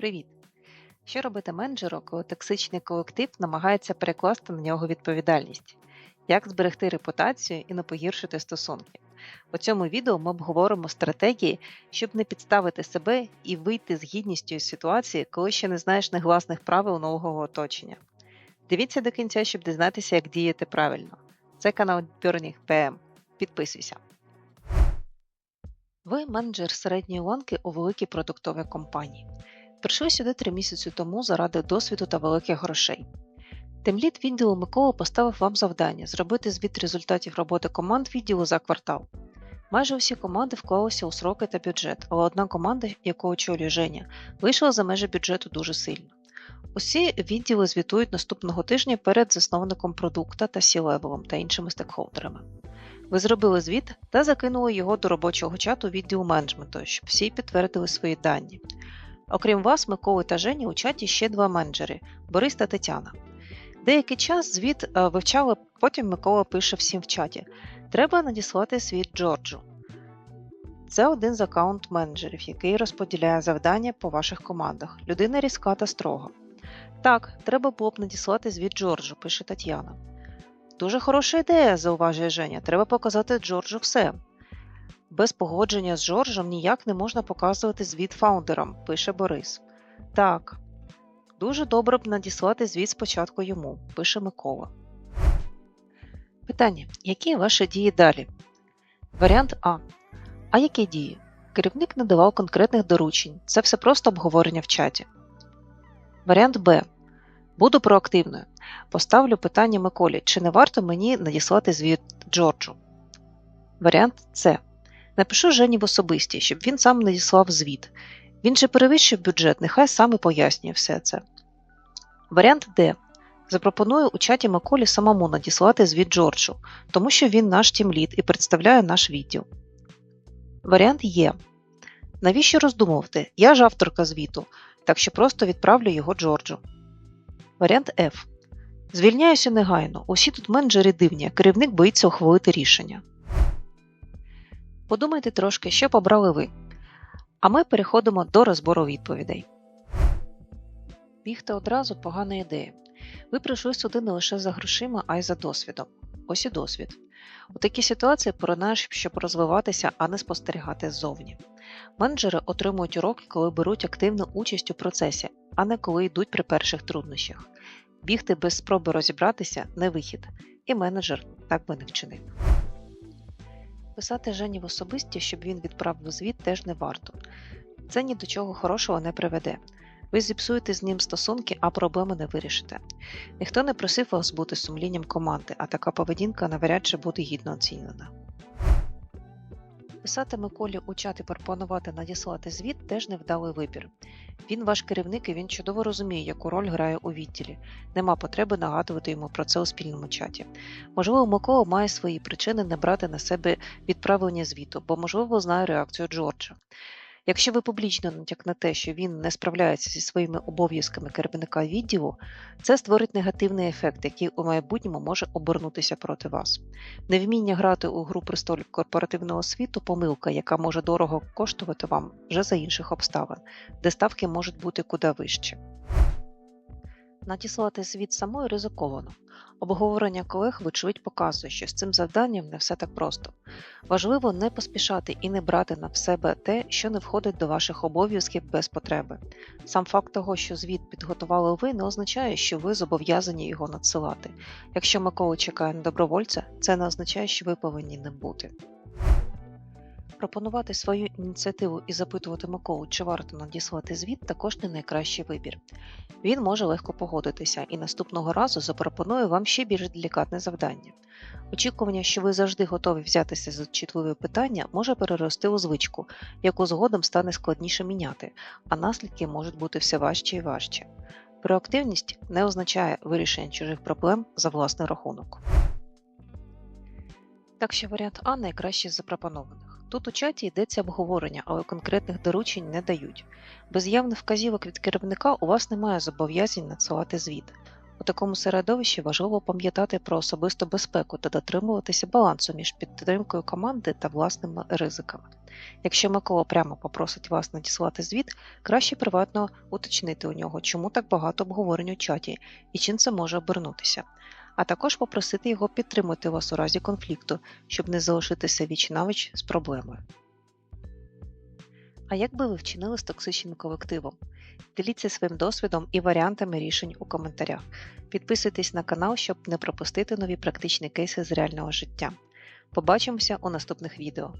Привіт! Що робити менеджеру, коли токсичний колектив намагається перекласти на нього відповідальність? Як зберегти репутацію і не погіршити стосунки? У цьому відео ми обговоримо стратегії, щоб не підставити себе і вийти з гідністю із ситуації, коли ще не знаєш негласних правил нового оточення. Дивіться до кінця, щоб дізнатися, як діяти правильно. Це канал Burning PM. Підписуйся. Ви менеджер середньої ланки у великій продуктовій компанії. Прийшли сюди три місяці тому заради досвіду та великих грошей. Тимліт відділу Микола поставив вам завдання зробити звіт результатів роботи команд відділу за квартал. Майже усі команди вклалися у сроки та бюджет, але одна команда, яку очолює Женя, вийшла за межі бюджету дуже сильно. Усі відділи звітують наступного тижня перед засновником продукта та сі-левелом та іншими стекхолдерами. Ви зробили звіт та закинули його до робочого чату відділу менеджменту, щоб всі підтвердили свої дані. Окрім вас, Миколи та Жені, у чаті ще два менеджери Борис та Тетяна. Деякий час звіт е, вивчали, потім Микола пише всім в чаті: Треба надіслати світ Джорджу. Це один з аккаунт-менеджерів, який розподіляє завдання по ваших командах. Людина різка та строга. Так, треба було б надіслати звіт Джорджу, пише Тетяна. Дуже хороша ідея, зауважує Женя. Треба показати Джорджу все. Без погодження з Джорджем ніяк не можна показувати звіт фаундерам, пише Борис. Так, дуже добре б надіслати звіт спочатку йому, пише Микола. Питання: які ваші дії далі? Варіант А. А які дії? Керівник не давав конкретних доручень. Це все просто обговорення в чаті. Варіант Б. Буду проактивною. Поставлю питання Миколі, чи не варто мені надіслати звіт Джорджу. Варіант С. Напишу Жені в особисті, щоб він сам надіслав звіт. Він же перевищив бюджет, нехай сам і пояснює все це. Варіант Д. Запропоную у чаті Миколі самому надіслати звіт Джорджу, тому що він наш тімлід і представляє наш відділ. Варіант Є. Навіщо роздумувати? Я ж авторка звіту, так що просто відправлю його Джорджу. Варіант F. Звільняюся негайно. Усі тут менеджери дивні, керівник боїться ухвалити рішення. Подумайте трошки, що побрали ви. А ми переходимо до розбору відповідей. Бігти одразу погана ідея. Ви прийшли сюди не лише за грошима, а й за досвідом. Ось і досвід. У такій ситуації поранаєш, щоб розвиватися, а не спостерігати ззовні. Менеджери отримують уроки, коли беруть активну участь у процесі, а не коли йдуть при перших труднощах. Бігти без спроби розібратися не вихід, і менеджер так би не вчинив. Писати Жені в особисті, щоб він відправив звіт, теж не варто. Це ні до чого хорошого не приведе. Ви зіпсуєте з ним стосунки, а проблеми не вирішите. Ніхто не просив вас бути сумлінням команди, а така поведінка навряд чи буде гідно оцінена. Писати Миколі у чат і пропонувати надіслати звіт теж невдалий вибір. Він ваш керівник і він чудово розуміє, яку роль грає у відділі. Нема потреби нагадувати йому про це у спільному чаті. Можливо, Микола має свої причини не брати на себе відправлення звіту, бо, можливо, знає реакцію Джорджа. Якщо ви публічно натякнете, що він не справляється зі своїми обов'язками керівника відділу, це створить негативний ефект, який у майбутньому може обернутися проти вас. Невміння грати у гру престолів корпоративного світу помилка, яка може дорого коштувати вам вже за інших обставин, де ставки можуть бути куди вищі. Надіслати звіт самою ризиковано. Обговорення колег, вочевидь, показує, що з цим завданням не все так просто. Важливо не поспішати і не брати на себе те, що не входить до ваших обов'язків без потреби. Сам факт того, що звіт підготували ви, не означає, що ви зобов'язані його надсилати. Якщо Микола чекає на добровольця, це не означає, що ви повинні ним бути. Пропонувати свою ініціативу і запитувати Миколу, чи варто надіслати звіт, також не найкращий вибір. Він може легко погодитися і наступного разу запропонує вам ще більш делікатне завдання. Очікування, що ви завжди готові взятися за чутливе питання, може перерости у звичку, яку згодом стане складніше міняти, а наслідки можуть бути все важче і важче. Проактивність не означає вирішення чужих проблем за власний рахунок. Так що варіант А найкращий з запропонованих. Тут у чаті йдеться обговорення, але конкретних доручень не дають. Без явних вказівок від керівника у вас немає зобов'язань надсилати звіт. У такому середовищі важливо пам'ятати про особисту безпеку та дотримуватися балансу між підтримкою команди та власними ризиками. Якщо Микола прямо попросить вас надіслати звіт, краще приватно уточнити у нього, чому так багато обговорень у чаті і чим це може обернутися, а також попросити його підтримати вас у разі конфлікту, щоб не залишитися віч навіч з проблемою. А як би ви вчинили з токсичним колективом? Діліться своїм досвідом і варіантами рішень у коментарях. Підписуйтесь на канал, щоб не пропустити нові практичні кейси з реального життя. Побачимося у наступних відео.